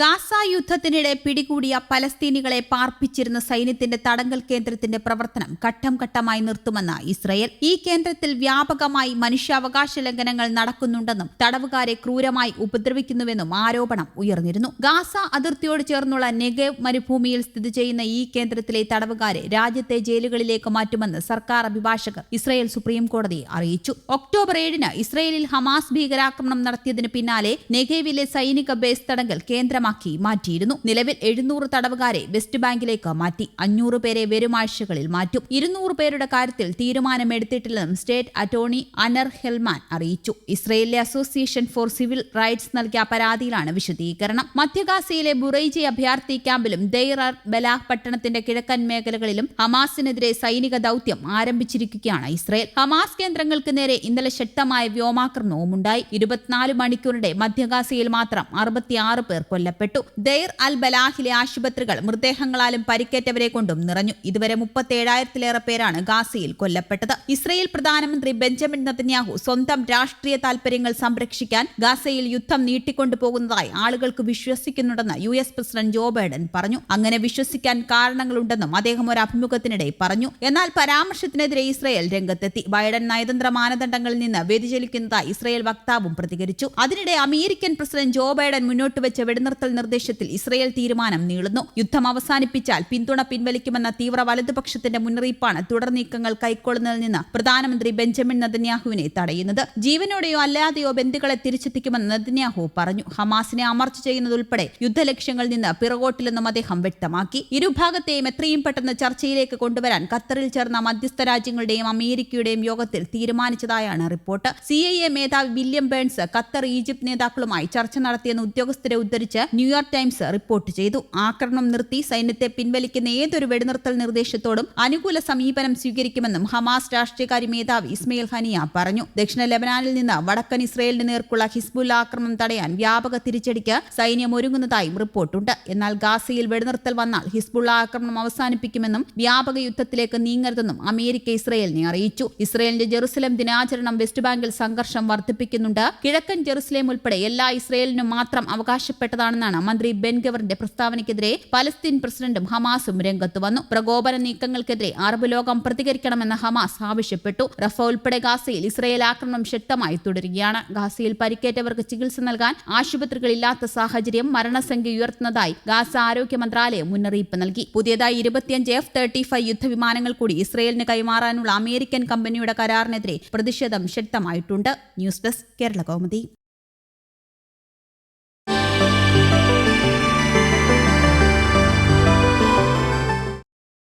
Gaza യുദ്ധത്തിനിടെ പിടികൂടിയ പലസ്തീനികളെ പാർപ്പിച്ചിരുന്ന സൈന്യത്തിന്റെ തടങ്കൽ കേന്ദ്രത്തിന്റെ പ്രവർത്തനം ഘട്ടം ഘട്ടമായി നിർത്തുമെന്ന് ഇസ്രയേൽ ഈ കേന്ദ്രത്തിൽ വ്യാപകമായി മനുഷ്യാവകാശ ലംഘനങ്ങൾ നടക്കുന്നുണ്ടെന്നും തടവുകാരെ ക്രൂരമായി ഉപദ്രവിക്കുന്നുവെന്നും ആരോപണം ഉയർന്നിരുന്നു. ഗാസ അതിർത്തിയോട് ചേർന്നുള്ള നെഗേവ് മരുഭൂമിയിൽ സ്ഥിതി ചെയ്യുന്ന ഈ കേന്ദ്രത്തിലെ തടവുകാരെ രാജ്യത്തെ ജയിലുകളിലേക്ക് മാറ്റുമെന്ന് സർക്കാർ അഭിഭാഷകർ ഇസ്രയേൽ സുപ്രീം കോടതിയെ അറിയിച്ചു. ഒക്ടോബർ ഏഴിന് ഇസ്രയേലിൽ ഹമാസ് ഭീകരാക്രമണം നടത്തിയതിന് പിന്നാലെ നെഗേവിലെ സൈനിക ബേസ് തടങ്കൽ കേന്ദ്രമാക്കി മാറ്റിയിരുന്നു. നിലവിൽ എഴുന്നൂറ് തടവുകാരെ വെസ്റ്റ് ബാങ്കിലേക്ക് മാറ്റി അഞ്ഞൂറ് പേരെ വരും ആഴ്ചകളിൽ മാറ്റും. ഇരുന്നൂറ് പേരുടെ കാര്യത്തിൽ തീരുമാനമെടുത്തിട്ടില്ലെന്നും സ്റ്റേറ്റ് അറ്റോർണി അനർ ഹെൽമാൻ അറിയിച്ചു. ഇസ്രയേലിലെ അസോസിയേഷൻ ഫോർ സിവിൽ റൈറ്റ്സ് നൽകിയ പരാതിയിലാണ് വിശദീകരണം. മധ്യഗാസയിലെ ബുറൈജി അഭയാർത്ഥി ക്യാമ്പിലും അർ ബലാഹ് പട്ടണത്തിന്റെ കിഴക്കൻ മേഖലകളിലും ഹമാസിനെതിരെ സൈനിക ദൌത്യം ആരംഭിച്ചിരിക്കുകയാണ് ഇസ്രയേൽ. ഹമാസ് കേന്ദ്രങ്ങൾക്ക് നേരെ ഇന്നലെ ശക്തമായ വ്യോമാക്രമണവും ഉണ്ടായി ഇരുപത്തിനാല് മണിക്കൂറിന്റെ മധ്യഗാസയിൽ മാത്രം അറുപത്തിയാറ് പേർ കൊല്ലപ്പെട്ടു. ദെയ്ർ അൽ ബലാഹിലെ ആശുപത്രികൾ മൃതദേഹങ്ങളാലും പരിക്കേറ്റവരെ കൊണ്ടും നിറഞ്ഞു. ഇതുവരെ മുപ്പത്തേഴായിരത്തിലേറെ പേരാണ് ഗാസയിൽ കൊല്ലപ്പെട്ടത്. ഇസ്രയേൽ പ്രധാനമന്ത്രി ബെഞ്ചമിൻ നതന്യാഹു സ്വന്തം രാഷ്ട്രീയ താൽപര്യങ്ങൾ സംരക്ഷിക്കാൻ ഗാസയിൽ യുദ്ധം നീട്ടിക്കൊണ്ടുപോകുന്നതായി ആളുകൾക്ക് വിശ്വസിക്കുന്നുണ്ടെന്ന് U S president Joe Biden പറഞ്ഞു. അങ്ങനെ വിശ്വസിക്കാൻ കാരണങ്ങളുണ്ടെന്നും അദ്ദേഹം ഒരു അഭിമുഖത്തിനിടെ പറഞ്ഞു. എന്നാൽ പരാമർശത്തിനെതിരെ ഇസ്രയേൽ രംഗത്തെത്തി. ബൈഡൻ നയതന്ത്ര മാനദണ്ഡങ്ങളിൽ നിന്ന് വ്യതിചലിക്കുന്നതായി ഇസ്രയേൽ വക്താവും പ്രതികരിച്ചു. അതിനിടെ അമേരിക്കൻ പ്രസിഡന്റ് ജോ ബൈഡൻ മുന്നോട്ട് വെച്ച വെടിനിർത്തൽ നിർദ്ദേശത്തിൽ ഇസ്രയേൽ തീരുമാനം നീളുന്നു. യുദ്ധം അവസാനിപ്പിച്ചാൽ പിന്തുണ പിൻവലിക്കുമെന്ന തീവ്ര വലതുപക്ഷത്തിന്റെ മുന്നറിയിപ്പാണ് തുടർ നീക്കങ്ങൾ കൈക്കൊള്ളുന്നതിൽ നിന്ന് പ്രധാനമന്ത്രി ബെഞ്ചമിൻ നദന്യാഹുവിനെ തടയുന്നത്. ജീവനോടെയോ അല്ലാതെയോ ബന്ധുക്കളെ തിരിച്ചെത്തിക്കുമെന്ന് നദന്യാഹു പറഞ്ഞു. ഹമാസിനെ അമർച്ച ചെയ്യുന്നതുൾപ്പെടെ യുദ്ധലക്ഷ്യങ്ങളിൽ നിന്ന് പിറകോട്ടില്ലെന്നും അദ്ദേഹം വ്യക്തമാക്കി. ഇരുഭാഗത്തെയും എത്രയും പെട്ടെന്ന് ചർച്ചയിലേക്ക് കൊണ്ടുവരാൻ ഖത്തറിൽ ചേർന്ന മധ്യസ്ഥ രാജ്യങ്ങളുടെയും അമേരിക്കയുടെയും യോഗത്തിൽ തീരുമാനിച്ചതായാണ് റിപ്പോർട്ട്. സി ഐ എ മേധാവി വില്യം ബേൺസ് ഖത്തർ ഈജിപ്ത് നേതാക്കളുമായി ചർച്ച നടത്തിയെന്ന് ഉദ്യോഗസ്ഥരെ ഉദ്ധരിച്ച് ന്യൂയോർക്ക് ടൈംസ് റിപ്പോർട്ട് ചെയ്തു. ആക്രമണം നിർത്തി സൈന്യത്തെ പിൻവലിക്കുന്ന ഏതൊരു വെടിനിർത്തൽ നിർദ്ദേശത്തോടും അനുകൂല സമീപനം സ്വീകരിക്കുമെന്നും ഹമാസ് രാഷ്ട്രീയകാര്യ മേധാവി ഇസ്മയിൽ ഹനിയ പറഞ്ഞു. ദക്ഷിണ ലെബനാനിൽ നിന്ന് വടക്കൻ ഇസ്രയേലിന് നേർക്കുള്ള ഹിസ്ബുല്ല ആക്രമണം തടയാൻ വ്യാപക തിരിച്ചടിക്ക് സൈന്യം ഒരുങ്ങുന്നതായും റിപ്പോർട്ടുണ്ട്. എന്നാൽ ഗാസയിൽ വെടിനിർത്തൽ വന്നാൽ ഹിസ്ബുള്ള ആക്രമണം അവസാനിപ്പിക്കുമെന്നും വ്യാപക യുദ്ധത്തിലേക്ക് നീങ്ങരുതെന്നും അമേരിക്ക ഇസ്രയേലിനെ അറിയിച്ചു. ഇസ്രയേലിന്റെ ജെറുസലേം ദിനാചരണം വെസ്റ്റ് ബാങ്കിൽ സംഘർഷം വർദ്ധിപ്പിക്കുന്നുണ്ട്. കിഴക്കൻ ജെറുസലേം ഉൾപ്പെടെ എല്ലാ ഇസ്രയേലിനും മാത്രം അവകാശപ്പെട്ടതാണെന്നാണ് മന്ത്രി ബെൻഗവറിന്റെ പ്രസ്താവനയ്ക്കെതിരെ പലസ്തീൻ പ്രസിഡന്റും ഹമാസും രംഗത്ത് വന്നു. പ്രകോപന നീക്കങ്ങൾക്കെതിരെ അറബ് ലോകം പ്രതികരിക്കണമെന്ന് ഹമാസ് ആവശ്യപ്പെട്ടു. റഫ ഉൾപ്പെടെ ഗാസയിൽ ഇസ്രയേൽ ആക്രമണം ശക്തമായി തുടരുകയാണ്. ഗാസയിൽ പരിക്കേറ്റവർക്ക് ചികിത്സ നൽകാൻ ആശുപത്രികളില്ലാത്ത സാഹചര്യം മരണസംഖ്യ ഉയർത്തുന്നതായി ഗാസ ആരോഗ്യ മന്ത്രാലയം മുന്നറിയിപ്പ് നൽകി. പുതിയതായി ഇരുപത്തിയഞ്ച് എഫ് തേർട്ടി ഫൈവ് യുദ്ധവിമാനങ്ങൾ കൂടി ഇസ്രയേലിന് കൈമാറാനുള്ള അമേരിക്കൻ കമ്പനിയുടെ കരാറിനെതിരെ പ്രതിഷേധം ശക്തമായിട്ടുണ്ട്. News desk Kerala Kaumudi.